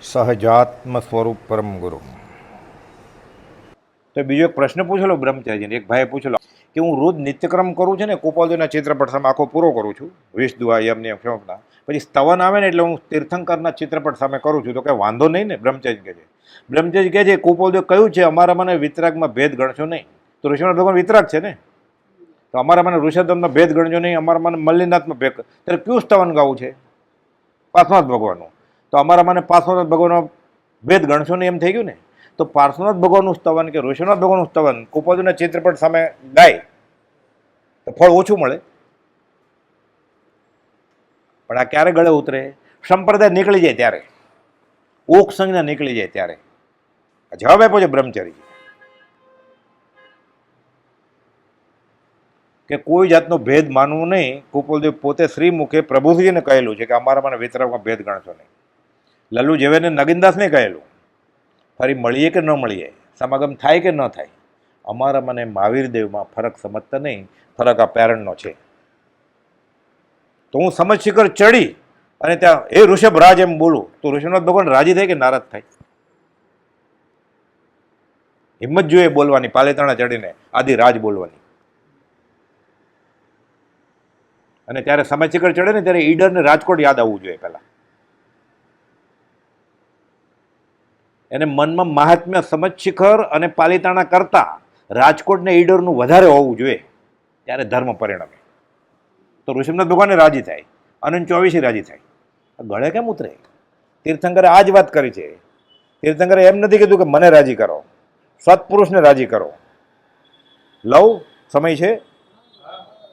સહજાત્મ સ્વરૂપ પરમ ગુરુ. તો બીજો એક પ્રશ્ન પૂછેલો બ્રહ્મચારીજીને. એક ભાઈએ પૂછેલો કે હું રોજ નિત્યક્રમ કરું છું ને? ગોપાલજીના ચિત્રપટ સામે આખો પૂરો કરું છું. વિષ દુઆ યમને ક્ષમતા પછી સ્તવન આવે ને એટલે હું તીર્થંકરના ચિત્રપટ સામે કરું છું. તો કે વાંધો નહીં ને? બ્રહ્મચારી કહે છે. બ્રહ્મચારી કહે છે ગોપાલજી કહ્યું છે, અમારા મને વિતરાગમાં ભેદ ગણશો નહીં. તો ઋષિનાથ ભગવાન વિતરાગ છે ને? તો અમારા મને ઋષભમાં ભેદ ગણજો નહીં. અમારા મને મલ્લિનાથમાં ભેદ ત્યારે કયું સ્તવન ગાવું છે? પાર્શ્વનાથ ભગવાનનું. તો અમારા મને પાર્શ્વનાથ ભગવાનનો ભેદ ગણશો ને એમ થઈ ગયું ને? તો પાર્શ્વનાથ ભગવાનનું સ્તવન કે ઋષિનાથ ભગવાનનું સ્તવન કુપાદુના ચિત્રપટ સામે ગાય, તો ફળ ઓછું મળે. પણ આ ક્યારે ગળે ઉતરે? સંપ્રદાય નીકળી જાય ત્યારે. ઓક સંજ્ઞા નીકળી જાય ત્યારે. જવાબ આપ્યો છે બ્રહ્મચારી કે કોઈ જાતનો ભેદ માનવું નહીં. કુપોલદેવ પોતે શ્રીમુખે પ્રભુજીને કહેલું છે કે અમારા મને વિતરકમાં ભેદ ગણશો નહીં. લલ્લુ જેવેને નગીનદાસને કહેલું, ફરી મળીએ કે ન મળીએ? સમાગમ થાય કે ન થાય? અમારા મને મહાવીર દેવમાં ફરક સમજતા નહીં, ફરક આ પેરણનો છે. તો હું સમજ શિખર ચડી અને ત્યાં, એ ઋષભ રાજ એમ બોલું. તો ઋષભનાથ ભગવાન રાજી થાય કે નારાજ થાય? હિંમત જોઈએ બોલવાની, પાલેતાણા ચડીને આદિ રાજ બોલવાની. અને ત્યારે સમય શિખર ચડે ને ત્યારે ઈડરને રાજકોટ યાદ આવવું જોઈએ પહેલા. એને મનમાં મહાત્મ્ય સમજ શિખર અને પાલિતાણા કરતા રાજકોટને ઈડરનું વધારે હોવું જોઈએ, ત્યારે ધર્મ પરિણમે. તો ઋષિમનાથ ભગવાને રાજી થાય, અનંત ચોવીસી રાજી થાય. ગળે કેમ ઉતરે? તીર્થંકરે આ જ વાત કરી છે. તીર્થંકરે એમ નથી કીધું કે મને રાજી કરો. સત્પુરુષને રાજી કરો. લવ, સમય છે?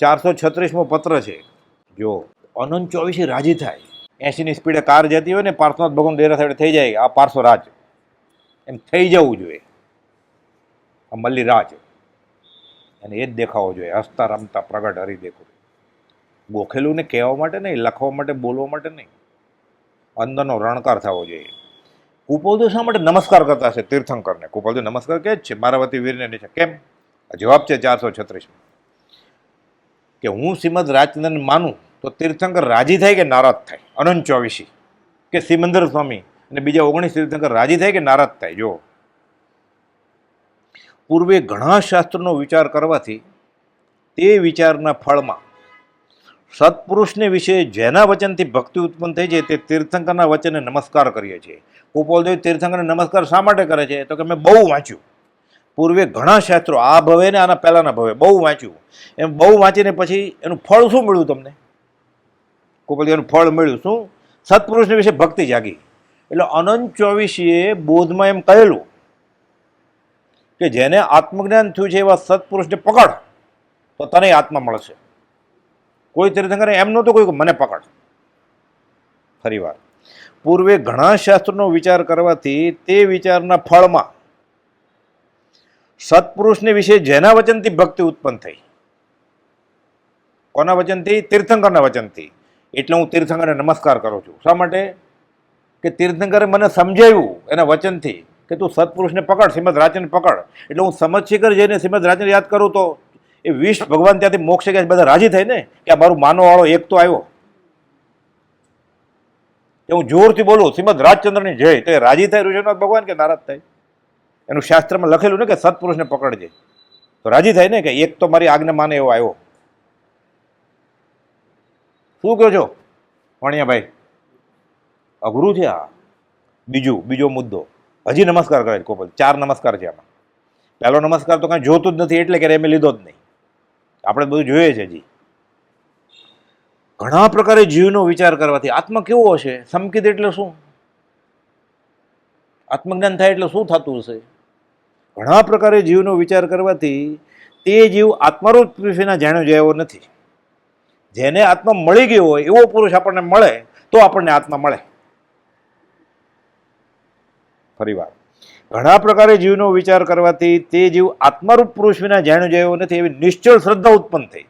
ચારસો છત્રીસમો પત્ર છે. જો અનંત ચોવીસી રાજી થાય, એંશીની સ્પીડે કાર જતી હોય ને પાર્થનાથ ભગવાન ડેરા સાઈડ થઈ જાય, આ પારસો રાજ. એમ થઈ જવું જોઈએ. આ મલ્લી અને એ જ દેખાવો જોઈએ. હસતા રમતા પ્રગટ હરી દેખો ગોખેલું ને કહેવા માટે નહીં, લખવા માટે, બોલવા માટે નહીં. અંદરનો રણકાર થવો જોઈએ. કુપોદો શા માટે નમસ્કાર કરતા હશે તીર્થંકરને? કુપોદો નમસ્કાર કે જ છે મારા વતી વીરને છે કેમ? જવાબ છે ચારસો છત્રીસમાં. કે હું શ્રીમદ રાજચંદ્રને માનું તો તીર્થંકર રાજી થાય કે નારાજ થાય? અનંત ચોવીસી. કે સિમંદર સ્વામી? અને બીજા ઓગણીસ તીર્થંકર રાજી થાય કે નારાજ થાય? જો પૂર્વે ઘણા શાસ્ત્રનો વિચાર કરવાથી તે વિચારના ફળમાં સત્પુરુષને વિશે જેના વચનથી ભક્તિ ઉત્પન્ન થઈ છે તે તીર્થંકરના વચને નમસ્કાર કરીએ છીએ. ગોપાલદેવ તીર્થંકરને નમસ્કાર શા માટે કરે છે? તો કે મેં બહુ વાંચ્યું. પૂર્વે ઘણા શાસ્ત્રો, આ ભવે ને આના પહેલાંના ભવે, બહુ વાંચ્યું. એમ બહુ વાંચીને પછી એનું ફળ શું મળ્યું તમને? ગોપાલદેવનું ફળ મળ્યું શું? સત્પુરુષને વિશે ભક્તિ જાગી. એટલે અનંત ચોવીસીએ બોધમાં એમ કહેલું કે જેને આત્મજ્ઞાન થયું છે એવા સત્પુરુષને પકડ, તો તને આત્મા મળશે. કોઈ તીર્થંકરે એમ નહોતું કોઈ મને પકડ. ફરી વાર. પૂર્વે ઘણા શાસ્ત્રોનો વિચાર કરવાથી તે વિચારના ફળમાં સત્પુરુષને વિશે જેના વચનથી ભક્તિ ઉત્પન્ન થઈ? કોના વચનથી? તીર્થંકરના વચનથી. એટલે હું તીર્થંકરને નમસ્કાર કરું છું. શા માટે? કે તીર્થંકરે મને સમજાવ્યું એના વચનથી કે તું સત્પુરુષને પકડ, શ્રીમદ રાજને પકડ. એટલે હું સમજશીકર જઈને શ્રીમદ રાજને યાદ કરું તો એ વિષ ભગવાન ત્યાંથી મોક્ષે ગયા બધા રાજી થાય ને કે આ મારું માનોવાળો એક તો આવ્યો. હું જોરથી બોલું, શ્રીમદ રાજચંદ્રની જય. તો એ રાજી થાય, ઋષિનાથ ભગવાન કે નારાજ થાય? એનું શાસ્ત્રમાં લખેલું ને કે સત્પુરુષને પકડજે. તો રાજી થાય ને કે એક તો મારી આજ્ઞા માને એવો આવ્યો. શું કહો છો, વણિયાભાઈ? અઘરું છે આ. બીજું, બીજો મુદ્દો. હજી નમસ્કાર કરે છે, કોપલ. ચાર નમસ્કાર છે આમાં. પહેલો નમસ્કાર તો કાંઈ જોતું જ નથી, એટલે કે એમ લીધો જ નહીં. આપણે બધું જોઈએ છે હજી. ઘણા પ્રકારે જીવનો વિચાર કરવાથી આત્મા કેવો હશે? સમકિત એટલે શું? આત્મજ્ઞાન થાય એટલે શું થતું હશે? ઘણા પ્રકારે જીવનો વિચાર કરવાથી તે જીવ આત્મારૂપ વિશેના જાણ્યો જાય એવો નથી. જેને આત્મા મળી ગયો હોય, એવો પુરુષ આપણને મળે, તો આપણને આત્મા મળે. ફરીવાર. ઘણા પ્રકારે જીવનો વિચાર કરવાથી તે જીવ આત્મારૂપ પુરુષ વિના જાણ્યો જાય નથી, એવી નિશ્ચળ શ્રદ્ધા ઉત્પન્ન થઈ.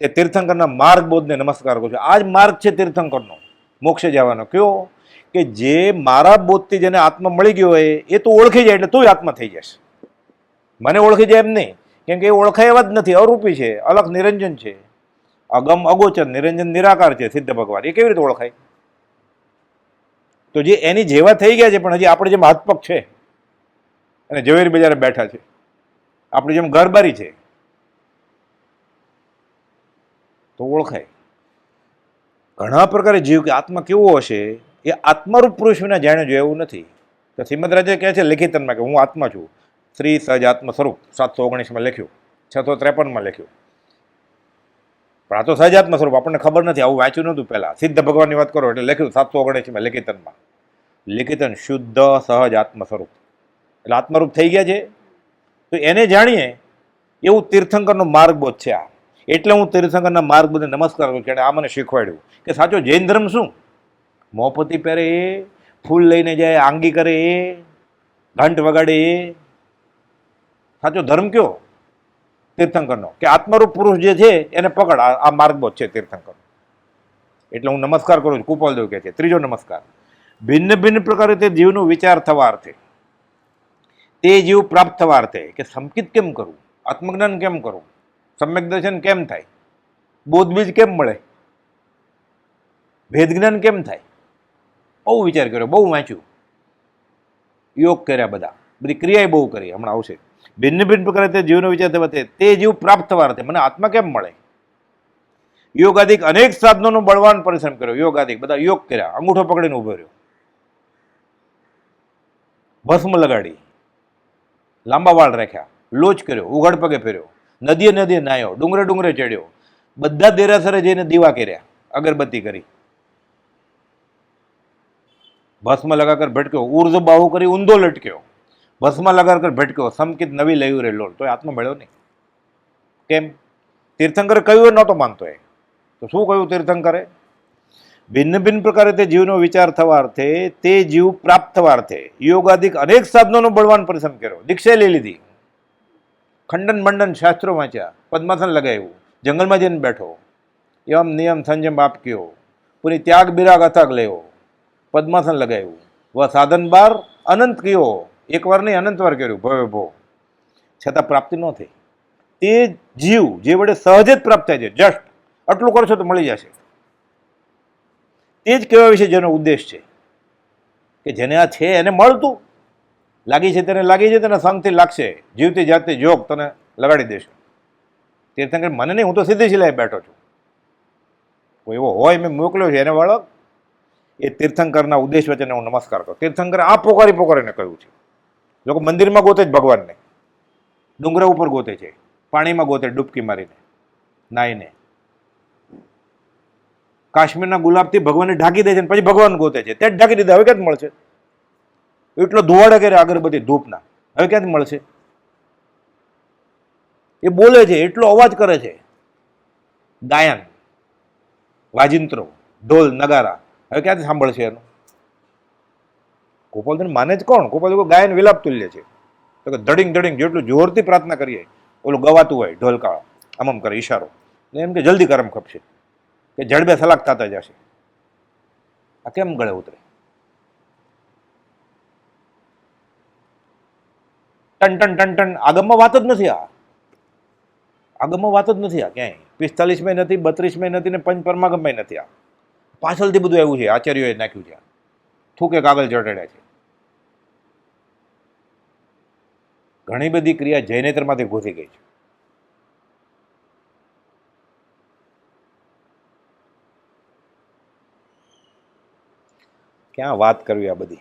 તે તીર્થંકરના માર્ગ બોધને નમસ્કાર કરું છું. આ જ માર્ગ છે તીર્થંકરનો. મોક્ષે જવાનો. કયો? કે જે મારા બોધથી જેને આત્મા મળી ગયો હોય, એ તો ઓળખી જાય એટલે તું આત્મા થઈ જશે મને ઓળખી જાય એમ નહીં. કેમ કે એ ઓળખાય એવા જ નથી. અરૂપી છે, અલગ નિરંજન છે. અગમ અગોચર, નિરંજન નિરાકાર છે, સિદ્ધ ભગવાન. એ કેવી રીતે ઓળખાય? તો જે એની જેવા થઈ ગયા છે, પણ હજી આપણે જેમ હાથપગ છે, અને ઝવેરી બજારે બેઠા છે, આપણી જેમ ઘરબારી છે, તો ઓળખાય. ઘણા પ્રકારે જીવ કે આત્મા કેવો હશે, એ આત્મારૂપ પુરુષ વિના જાણે જો એવું નથી. તો શ્રીમદ રાજે કહે છે લેખિતનમાં કે હું આત્મા છું. શ્રી સહજ આત્મ સ્વરૂપ સાતસો ઓગણીસમાં લખ્યું, છસો ત્રેપનમાં લખ્યું. પણ આ તો સહજાત્મ સ્વરૂપ, આપણને ખબર નથી, આવું વાંચ્યું નહોતું પહેલાં. સિદ્ધ ભગવાનની વાત કરો એટલે લખ્યું, સાતસો ઓગણીસમાં લેખિતનમાં. લેખિતન શુદ્ધ સહજ આત્મ સ્વરૂપ. એટલે આત્મરૂપ થઈ ગયા છે. તો એને જાણીએ, એવું તીર્થંકરનો માર્ગબોધ છે આ. એટલે હું તીર્થંકરના માર્ગબોધને નમસ્કાર કરું છું આ મને શીખવાડ્યું. કે સાચો જૈન ધર્મ શું? મોહપતિ પહેરે એ ફૂલ લઈને જાય, આંગી કરે એ ઘંટ વગાડે. એ સાચો ધર્મ કયો? તીર્થંકરનો, કે આત્મરૂપ પુરુષ જે છે એને પકડ, આ માર્ગબોધ છે તીર્થંકર એટલે હું નમસ્કાર કરું છું, કુપાલદેવ કહે છે, ત્રીજો નમસ્કાર. ભિન્ન ભિન્ન પ્રકારે તે જીવનો વિચાર થવા અર્થે તે જીવ પ્રાપ્ત થવા અર્થે કે સંકિત કેમ કરવું આત્મજ્ઞાન કેમ કરવું સમ્યક દર્શન કેમ થાય? બોધબીજ કેમ મળે? ભેદ જ્ઞાન કેમ થાય? બહુ વિચાર કર્યો, બહુ વાંચ્યું. યોગ કર્યા બધા. બધી ક્રિયાએ બહુ કરી, હમણાં આવશે. ભિન્ન ભિન્ન પ્રકારે તે જીવનો વિચાર વતે તે જીવ પ્રાપ્ત થવા અર્થે મને આત્મા કેમ મળે? યોગાદિક અનેક સાધનોનો બળવાન પરિશ્રમ કર્યો. યોગાદિક બધા યોગ કર્યા. અંગૂઠો પકડીને ઊભો રહ્યો. ભસ્મ લગાડી. લાંબા વાળ રાખ્યા. લોચ કર્યો. ઉઘડ પગે ફેર્યો. નદીએ નદીએ નાયો ડુંગરે ડુંગરે ચડ્યો. બધા દેરાસરે જઈને દીવા કર્યા. અગરબત્તી કરી. ભસ્મ લગાકર ભટક્યો. ઉર્જ બાહુ કરી ઊંધો લટક્યો. ભસ્મ લગાકર ભટક્યો સમકિત નવી લયું રે લોલ. તો આત્મા મળ્યો નહીં. કેમ? તીર્થંકરે કહ્યું એ નહોતો માનતો એ. તો શું કહ્યું તીર્થંકરે? ભિન્ન ભિન્ન પ્રકારે તે જીવનો વિચાર થવા અર્થે તે જીવ પ્રાપ્ત થવા અર્થે યોગાદિક અનેક સાધનોનો બળવાન પરિશ્રમ કર્યો. દીક્ષા લઈ લીધી. ખંડન મંડન શાસ્ત્રો વાંચ્યા. પદ્માસન લગાવ્યું. જંગલમાં જઈને બેઠો. યમ નિયમ સંજમ આપ કયો. પૂરી ત્યાગ બિરાગ અથાગ લેવો. પદ્માસન લગાવ્યું. વ સાધન બાર અનંત કયો. એકવાર નહીં, અનંત વાર કર્યું, ભવે ભો. છતાં પ્રાપ્તિ ન થઈ. તે જીવ જે વડે સહજ જ પ્રાપ્ત થાય છે જસ્ટ આટલું કરશો તો મળી જશે. તે જ કહેવા વિશે જેનો ઉદ્દેશ છે કે જેને આ છે એને મળતું. લાગી છે તેને, લાગી છે તેને સંગથી લાગશે. જીવતી જાતે જોગ તને લગાડી દેશે. તીર્થંકર, મને નહીં, હું તો સીધી સિલાઈ બેઠો છું. કોઈ એવો હોય મેં મોકલ્યો છે એને વાળો એ તીર્થંકરના ઉદ્દેશ વચ્ચેને હું નમસ્કાર કરું. તીર્થંકરે આ પોકારી પોકારીને કહ્યું છે. લોકો મંદિરમાં ગોતે જ ભગવાનને. ડુંગરા ઉપર ગોતે છે. પાણીમાં ગોતે ડૂબકી મારીને, નાઈને. કાશ્મીરના ગુલાબથી ભગવાનને ઢાંકી દે છે પછી ભગવાન ગોતે છે. ત્યાં જ ઢાંકી દીધા. હવે ક્યાંથી મળશે? એટલો ધુવાડે કરે અગરબત્તી ધૂપના. હવે ક્યાંથી મળશે? એ બોલે છે, એટલો અવાજ કરે છે. ગાયન, વાજિંત્રો, ઢોલ, નગારા. હવે ક્યાંથી સાંભળશે એનું? ગોપાલદાન માને જ કોણ? ગોપાલ ગાયન વિલાપ તુલ્ય છે. તો કે ધડિંગ ધડિંગ જેટલું જોરથી પ્રાર્થના કરીએ, ઓલું ગવાતું હોય ઢોલકા આમ આમ કરે, ઈશારો. ને એમ કે જલ્દી કરમ ખપશે, કે જડબે સલાક થતા જશે. આ કેમ ગળે ઉતરે? ટન ટન ટન ટન, આગમમાં વાત જ નથી આ. આગમમાં વાત જ નથી આ, ક્યાંય? પિસ્તાલીસમાં નથી બત્રીસમાં નથી ને પંચ પરમાગમમાં નથી આ. પાછળથી બધું આવ્યું છે, આચાર્યોએ નાખ્યું છે આ. થૂકે કાગળ જટેડ્યા છે. ઘણી બધી ક્રિયા જૈનેતરમાંથી ઘૂસી ગઈ છે. ક્યાં વાત કરવી આ બધી?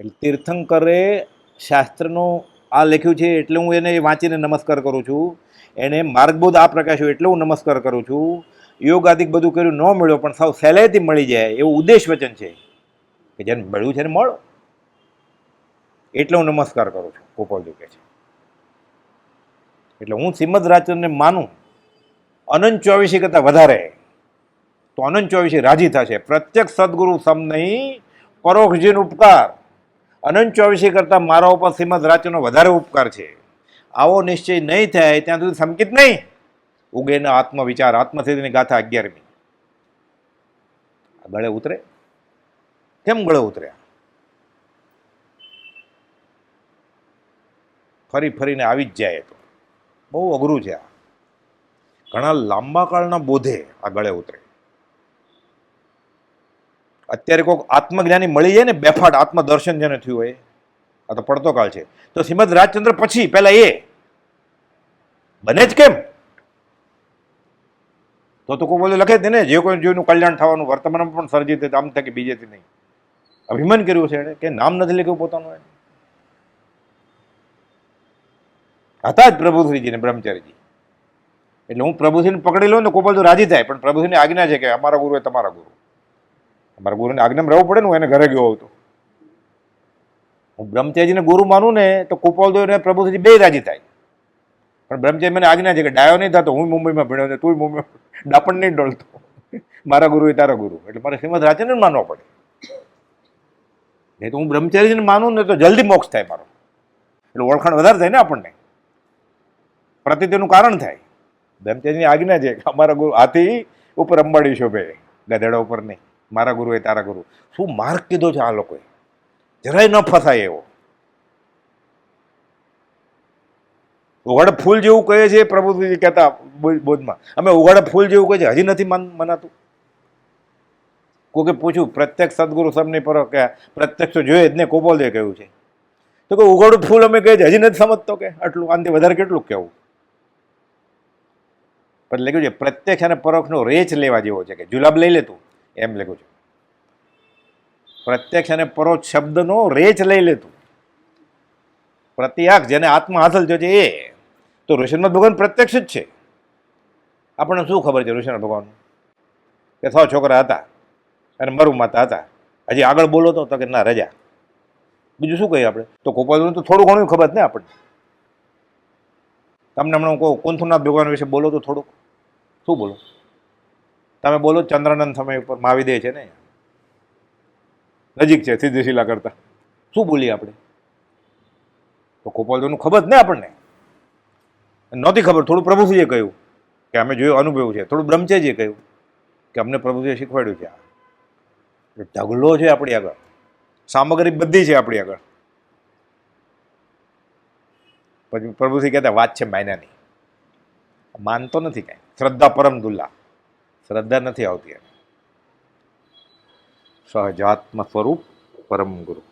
એટલે તીર્થંકરે શાસ્ત્રનું આ લખ્યું છે એટલે હું એને વાંચીને નમસ્કાર કરું છું. એને માર્ગબોધ આ પ્રકાશ્યો એટલે હું નમસ્કાર કરું છું. યોગ આદિક બધું કર્યું ન મળ્યો પણ સાવ સહેલાઈથી મળી જાય એવું ઉદ્દેશ વચન છે. કે જેને મળ્યું છે ને મળો. એટલે હું નમસ્કાર કરું છું, ગોપાલજી કહે છે. એટલે હું શ્રીમદ રાજચંદ્રને માનું, અનંત ચોવીસી કરતાં વધારે, તો અનંત ચોવીસી રાજી થશે. પ્રત્યક્ષ સદગુરુ સમ નહીં પરોક્ષ જીન ઉપકાર. અનંત ચોવીસી કરતાં મારા ઉપર શ્રીમદ રાજ્યનો વધારે ઉપકાર છે. આવો નિશ્ચય નહીં થાય, ત્યાં સુધી સંકિત નહીં. ઉગેના આત્મવિચાર, આત્મસિદ્ધિની ગાથા અગિયારમી. ગળે ઉતરે. કેમ ગળે ઉતર્યા? ફરી ફરીને આવી જ જાય તો. બહુ અઘરું છે આ. ઘણા લાંબા કાળના બોધે આ ગળે ઉતરે. અત્યારે કોઈક આત્મજ્ઞાની મળી જાય ને, બેફાટ આત્મદર્શન જેને થયું હોય આ તો પડતો કાળ છે. તો શ્રીમદ રાજચંદ્ર પછી પહેલા એ. બને જ કેમ? તો તો કોઈ બોલે, લખે જ ને, જે કોઈ જોઈનું કલ્યાણ થવાનું, વર્તમાનમાં પણ સર્જિત થાય આમ થાય કે બીજેથી નહીં. અભિમાન કર્યું છે એણે કે નામ નથી લખ્યું પોતાનું એને. હતા જ પ્રભુશ્રીજીને બ્રહ્મચારીજી. એટલે હું પ્રભુશ્રીને પકડી લઉં ને કોપલ તો રાજી થાય, પણ પ્રભુશ્રીની આજ્ઞા છે કે અમારા ગુરુ એ તમારા ગુરુ. અમારા ગુરુને આજ્ઞામાં રહેવું પડે ને હું એને ઘરે ગયો હતો હું બ્રહ્મચારીજીને ગુરુ માનું ને તો કોપાલ દો ને પ્રભુશ્રી બે રાજી થાય. પણ બ્રહ્મચારી મને આજ્ઞા છે કે ડાયો નહીં થતો, હું મુંબઈમાં ભણ્યો ને તું મુંબઈ ડાપણ નહીં ડોલતો. મારા ગુરુ એ તારા ગુરુ. એટલે મારે શ્રીમદ રાજચંદ્ર માનવો પડે. નહીં તો હું બ્રહ્મચારીજીને માનું ને તો જલ્દી મોક્ષ થાય મારો. એટલે ઓળખાણ વધારે થાય ને આપણને. પ્રતિતિનું કારણ થાય. બ્રહ્મચારીની આજ્ઞા છે અમારા ગુરુ હાથી ઉપર અંબાડી શોભે, ગધેડા ઉપર નહીં. મારા ગુરુ એ તારા ગુરુ. શું માર્ગ કીધો છે આ લોકોએ? જરાય ન ફસાય એવો. ઉઘાડ ફૂલ જેવું કહે છે પ્રભુજી કહેતા બોધમાં. અમે ઉઘાડ ફૂલ જેવું કહે છે. હજી નથી માન, મનાતું. કોકે પૂછ્યું, પ્રત્યક્ષ સદગુરુ સબની પર કે પ્રત્યક્ષ જોઈએ જ ને કોપોલદે કહ્યું છે. તો કે ઉઘાડું ફૂલ અમે કહે છે, હજી નથી સમજતો કે આટલું, આનાથી વધારે કેટલું કહેવું. પણ લખ્યું છે, પ્રત્યક્ષ અને પરોક્ષનો રેચ લેવા જેવો છે કે, જુલાબ લઈ લેતું એમ લખ્યું છે. પ્રત્યક્ષ અને પરોક્ષ શબ્દનો રેચ લઈ લેતું પ્રત્યાક જેને આત્મા હાંસલ થયો છે એ, તો ઋષિનાથ ભગવાન પ્રત્યક્ષ જ છે. આપણને શું ખબર છે ઋષિનાથ ભગવાન કે છ છોકરા હતા. અને મારું માતા હતા. હજી આગળ બોલો તો તો કે ના, રજા. બીજું શું કહીએ આપણે? તો ગોપાલનું તો થોડું ઘણું ખબર ને આપણને. તમને હમણાં કહું કુંથુનાથ ભગવાન વિશે બોલો તો થોડુંક. શું બોલો? તમે બોલો ચંદ્રાનંદ સમય ઉપર મહાવિદેય છે ને નજીક છે સિદ્ધશિલા કરતા. શું બોલીએ આપણે? તો ગોપાલજીનું ખબર ને આપણને. નહોતી ખબર, થોડું પ્રભુજીએ કહ્યું. કે અમે જોયું અનુભવ્યું છે, થોડું બ્રહ્મચર્યજીએ કહ્યું કે અમને પ્રભુજીએ શીખવાડ્યું છે આ. ઢગલો છે આપણી આગળ. સામગ્રી બધી છે આપણી આગળ. પછી પ્રભુથી કહેતા, વાત છે માયનાની. માનતો નથી કાંઈ. શ્રદ્ધા પરમ દુલ્લા. શ્રદ્ધા નથી આવતી સહજાત્મ સ્વરૂપ પરમ ગુરુ.